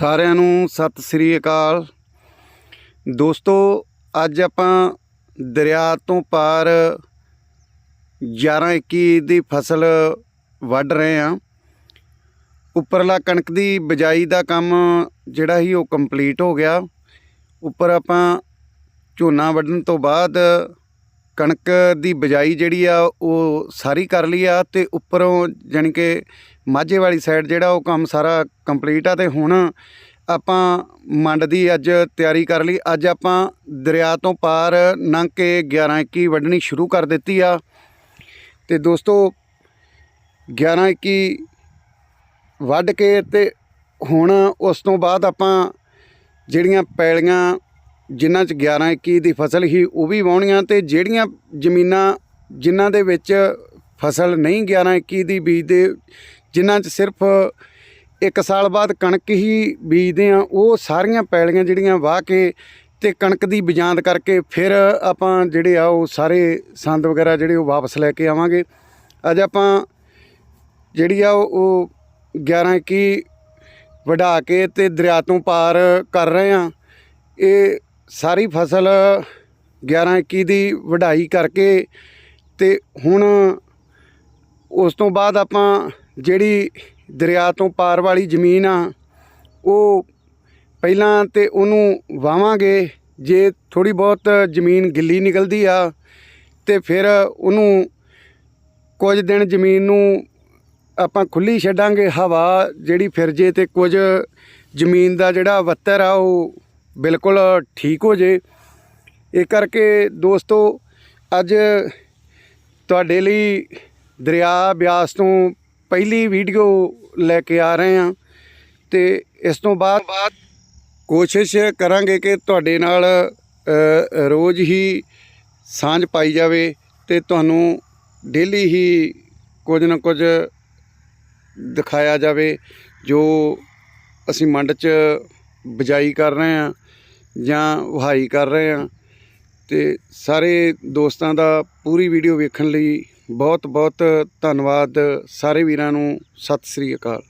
ਸਾਰਿਆਂ ਨੂੰ ਸਤਿ ਸ੍ਰੀ ਅਕਾਲ। ਦੋਸਤੋ, ਅੱਜ ਆਪਾਂ ਦਰਿਆ ਤੋਂ ਪਾਰ 11 21 ਦੀ ਫਸਲ ਵੱਢ ਰਹੇ ਹਾਂ। ਉੱਪਰਲਾ ਕਣਕ ਦੀ ਬਿਜਾਈ ਦਾ ਕੰਮ ਜਿਹੜਾ ਸੀ ਉਹ ਕੰਪਲੀਟ ਹੋ ਗਿਆ। ਉੱਪਰ ਆਪਾਂ ਝੋਨਾ ਵੱਢਣ ਤੋਂ ਬਾਅਦ ਕਣਕ ਦੀ ਬਿਜਾਈ ਜਿਹੜੀ ਆ, ਉਹ ਸਾਰੀ ਕਰ ਲਈ ਆ ਤੇ ਉੱਪਰੋਂ ਜਾਣੀ ਕਿ ਮਾਝੇ ਵਾਲੀ ਸਾਈਡ ਜਿਹੜਾ ਉਹ ਕੰਮ ਸਾਰਾ ਕੰਪਲੀਟ ਆ ਤੇ ਹੁਣ ਆਪਾਂ ਮੰਡ ਦੀ ਅੱਜ ਤਿਆਰੀ ਕਰ ਲਈ। ਅੱਜ ਆਪਾਂ ਦਰਿਆ ਤੋਂ ਪਾਰ ਲੰਘ ਕੇ 11 21 ਵੱਢਣੀ ਸ਼ੁਰੂ ਕਰ ਦਿੱਤੀ ਆ। ਤੇ ਦੋਸਤੋ 11 21 ਵੱਢ ਕੇ ਤੇ ਹੁਣ ਉਸ ਤੋਂ ਬਾਅਦ ਆਪਾਂ ਜਿਹੜੀਆਂ ਪੈਲੀਆਂ ਜਿਨ੍ਹਾਂ 'ਚ 11 21 ਦੀ ਫਸਲ ਹੀ ਉਹ ਵੀ ਵਾਹੁਣੀਆਂ ਤੇ ਜਿਹੜੀਆਂ ਜ਼ਮੀਨਾਂ ਜਿਨ੍ਹਾਂ ਦੇ ਵਿੱਚ ਫਸਲ ਨਹੀਂ 11 21 ਦੀ ਬੀਜਦੇ ਜਿਨ੍ਹਾਂ 'ਚ ਸਿਰਫ ਇੱਕ ਸਾਲ ਬਾਅਦ ਕਣਕ ਹੀ ਬੀਜਦੇ ਆ ਉਹ ਸਾਰੀਆਂ ਪੈਲੀਆਂ ਜਿਹੜੀਆਂ ਵਾਹ ਕੇ ਤੇ ਕਣਕ ਦੀ ਬਿਜਾਂਦ ਕਰਕੇ ਫਿਰ ਆਪਾਂ ਜਿਹੜੇ ਆ ਉਹ ਸਾਰੇ ਸੰਦ ਵਗੈਰਾ ਜਿਹੜੇ ਉਹ ਵਾਪਸ ਲੈ ਕੇ ਆਵਾਂਗੇ। ਅੱਜ ਆਪਾਂ ਜਿਹੜੀ ਆ ਉਹ- ਉਹ 11 21 ਵਢਾ ਕੇ ਤੇ ਦਰਿਆ ਤੋਂ ਪਾਰ ਕਰ ਰਹੇ ਆ ਇਹ ਸਾਰੀ ਫਸਲ 11 21 ਦੀ ਵਢਾਈ ਕਰਕੇ ਤੇ ਹੁਣ ਉਸ ਤੋਂ ਬਾਅਦ ਆਪਾਂ ਜਿਹੜੀ ਦਰਿਆ ਤੋਂ ਪਾਰ ਵਾਲੀ ਜ਼ਮੀਨ ਆ, ਉਹ ਪਹਿਲਾਂ ਤੇ ਉਹਨੂੰ ਵਾਵਾਂਗੇ। ਜੇ ਥੋੜੀ ਬਹੁਤ ਜ਼ਮੀਨ ਗਿੱਲੀ ਨਿਕਲਦੀ ਆ, ਤੇ ਫਿਰ ਉਹਨੂੰ ਕੁਝ ਦਿਨ ਜ਼ਮੀਨ ਨੂੰ ਆਪਾਂ ਖੁੱਲੀ ਛੱਡਾਂਗੇ। ਹਵਾ ਜਿਹੜੀ ਫਿਰ ਜੇ ਤੇ ਕੁਝ ਜ਼ਮੀਨ ਦਾ ਜਿਹੜਾ ਵੱਤਰ ਆ, ਉਹ ਬਿਲਕੁਲ ਠੀਕ ਹੋ ਜੇ। ਇਹ ਕਰਕੇ ਦੋਸਤੋ, ਅੱਜ ਤੁਹਾਡੇ ਲਈ ਦਰਿਆ ਬਿਆਸ ਤੋਂ ਪਹਿਲੀ ਵੀਡੀਓ ਲੈ ਕੇ ਆ ਰਹੇ ਹਾਂ ਤੇ ਇਸ ਤੋਂ ਬਾਅਦ ਕੋਸ਼ਿਸ਼ ਕਰਾਂਗੇ ਕਿ ਤੁਹਾਡੇ ਨਾਲ ਰੋਜ਼ ਹੀ ਸਾਂਝ ਪਾਈ ਜਾਵੇ ਤੇ ਤੁਹਾਨੂੰ ਡੇਲੀ ਹੀ ਕੁਝ ਨਾ ਕੁਝ ਦਿਖਾਇਆ ਜਾਵੇ, ਜੋ ਅਸੀਂ ਮੰਡ 'ਚ ਬਿਜਾਈ ਕਰ ਰਹੇ ਹਾਂ ਜਾਂ ਵਹਾਈ ਕਰ ਰਹੇ ਹਾਂ ਤੇ ਸਾਰੇ ਦੋਸਤਾਂ ਦਾ ਪੂਰੀ ਵੀਡੀਓ ਵੇਖਣ ਲਈ ਬਹੁਤ ਬਹੁਤ ਧੰਨਵਾਦ ਸਾਰੇ ਵੀਰਾਂ ਨੂੰ। ਸਤਿ ਸ੍ਰੀ ਅਕਾਲ।